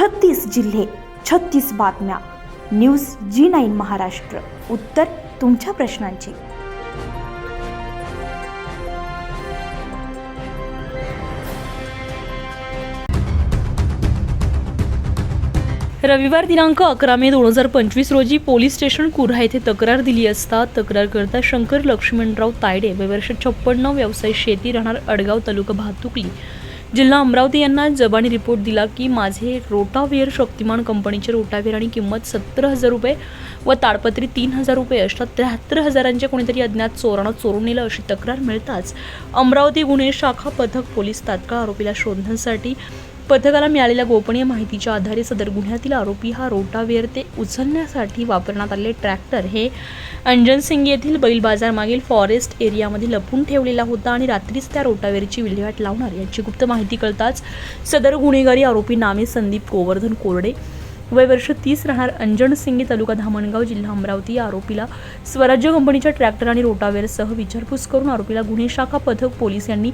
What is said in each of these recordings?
छत्तीस जिल्हे छत्तीस बातम्या. News G nine Maharashtra. उत्तर तुमच्या प्रश्नांची. रविवार दिनांक अकरा मे दोन हजार पंचवीस रोजी पोलीस स्टेशन कुर्हा येथे तक्रार दिली असता तक्रारकर्ता शंकर लक्ष्मणराव तायडे वर्ष छप्पन्न व्यवसाय शेती राहणार अडगाव तालुका भातुकली. जिल्हा अमरावती यांना जबानी रिपोर्ट दिला की माझे रोटावेअर शक्तिमान कंपनीचे रोटावेअर आणि किंमत सत्तर हजार रुपये व ताडपत्री तीन हजार रुपये अशा त्र्याहत्तर हजारांचे कोणीतरी अज्ञात चोरानं चोरून नेलं अशी तक्रार मिळताच अमरावती गुन्हे शाखा पथक पोलीस तात्काळ आरोपीला शोधण्यासाठी पथकाला मिळालेल्या गोपनीय माहितीच्या आधारे सदर गुन्ह्यातील आरोपी हा रोटावेअर ते उचलण्यासाठी वापरण्यात आलेले ट्रॅक्टर हे अंजन सिंग येथील बैल बाजारमागील फॉरेस्ट एरियामध्ये लपून ठेवलेला होता आणि रात्रीच त्या रोटावेअरची विल्हेवाट लावणार याची गुप्त माहिती कळताच सदर गुन्हेगारी आरोपी नामे संदीप गोवर्धन कोरडे वय वर्ष तीस राहणार अंजन सिंगी तालुका धामणगाव जिल्हा अमरावती या आरोपीला स्वराज्य कंपनीच्या ट्रॅक्टर आणि रोटावेअरसह विचारपूस करून आरोपीला गुन्हे शाखा पथक पोलीस यांनी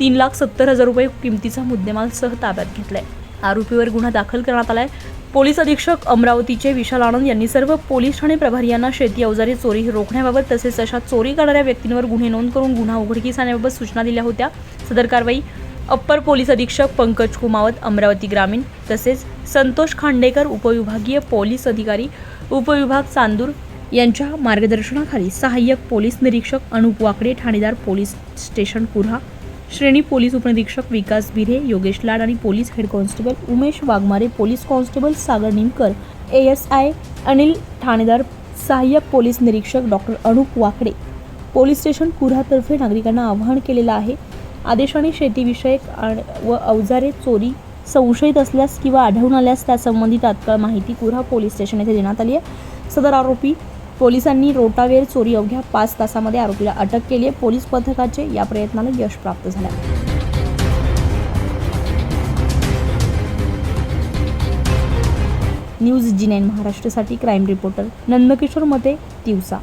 तीन लाख सत्तर हजार रुपये किमतीचा मुद्देमालसह ताब्यात घेतलाय. आरोपीवर गुन्हा दाखल करण्यात आलाय. पोलीस अधीक्षक अमरावतीचे विशाल आनंद यांनी सर्व पोलीस ठाणे प्रभारी यांना शेती अवजारे चोरी रोखण्याबाबत तसेच अशा चोरी करणाऱ्या व्यक्तींवर गुन्हे नोंद करून गुन्हा उघडकीस आणण्याबाबत सूचना दिल्या होत्या. सदर कारवाई अप्पर पोलीस अधीक्षक पंकज कुमावत अमरावती ग्रामीण तसेच संतोष खांडेकर उपविभागीय पोलीस अधिकारी उपविभाग चांदूर यांच्या मार्गदर्शनाखाली सहाय्यक पोलीस निरीक्षक अनुप वाकडे ठाणेदार पोलीस स्टेशन कुऱ्हा श्रेणी पोलीस उपनिरीक्षक विकास बिरे योगेश लाड आणि police head constable Umesh Waghmare police constable Sagar Nimkar A S I Anil Thanedar सहाय्यक पोलीस निरीक्षक doctor Anup Wakde. Police station कुऱ्हातर्फे नागरिकांना आवाहन केलेलं आहे आदेशाने शेतीविषयक आणि व अवजारे चोरी संशयित असल्यास किंवा आढळून आल्यास त्यासंबंधी तात्काळ माहिती कुऱ्हा पोलीस स्टेशन येथे देण्यात आली आहे. सदर आरोपी पोलिसांनी रोटावेर चोरी अवघ्या पाच तासामध्ये आरोपीला अटक केली आहे. पोलीस पथकाचे या प्रयत्नाला यश प्राप्त झालं आहे. न्यूज जी नाईन महाराष्ट्रासाठी क्राईम रिपोर्टर नंदकिशोर मते तिवसा